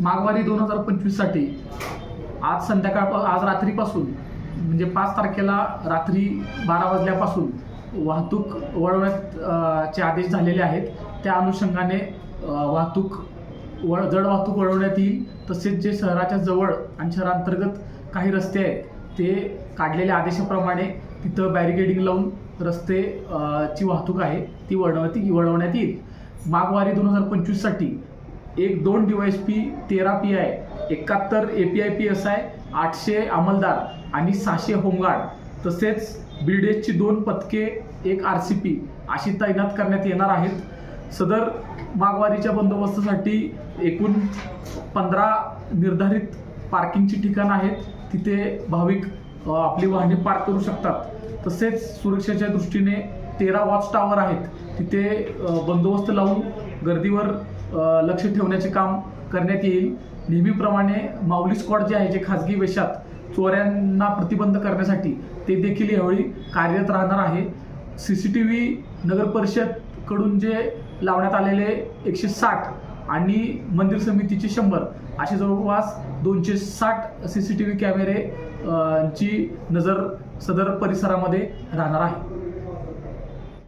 माघवारी दोन हजार पंचवीससाठी आज संध्याकाळ आज रात्रीपासून म्हणजे पाच तारखेला रात्री बारा वाजल्यापासून वाहतूक वळवण्यात चे आदेश झालेले आहेत. त्या अनुषंगाने वाहतूक वळ जड वाहतूक वळवण्यात येईल. तसेच जे शहराच्या जवळ आणि शहरांतर्गत काही रस्ते आहेत ते काढलेल्या आदेशाप्रमाणे तिथं बॅरिकेडिंग लावून रस्ते ची वाहतूक आहे ती वळवण्यात वळवण्यात येईल. माघवारी दोन हजार पंचवीससाठी एक दोन डी पी तेरा पी आय एकाहत्तर A P I P S I आठशे अंमलदार आणि सहाशे होमगार्ड. तसेच बिल्डेजची दोन पथके एक आर सी पी अशी तैनात करण्यात येणार आहेत. सदर माघवारीच्या बंदोबस्तासाठी एकूण पंधरा निर्धारित पार्किंगची ठिकाणं आहेत. तिथे भाविक आपली वाहने पार्क करू शकतात. तसेच सुरक्षेच्या दृष्टीने तेरा वॉच टावर आहेत. तिथे बंदोबस्त लावून गर्दीवर लक्ष ठेवण्याचे काम करण्यात येईल. नेहमीप्रमाणे माऊली स्क्वॉड जे आहे जे खाजगी वेशात चोऱ्यांना प्रतिबंध करण्यासाठी ते देखील यावेळी कार्यरत राहणार आहे. सी सी टी व्ही नगर परिषदकडून जे लावण्यात आलेले एकशे साठ आणि मंदिर समितीचे शंभर असे जवळपास दोनशे साठ सी सी टी व्ही कॅमेरे ची नजर सदर परिसरामध्ये राहणार आहे.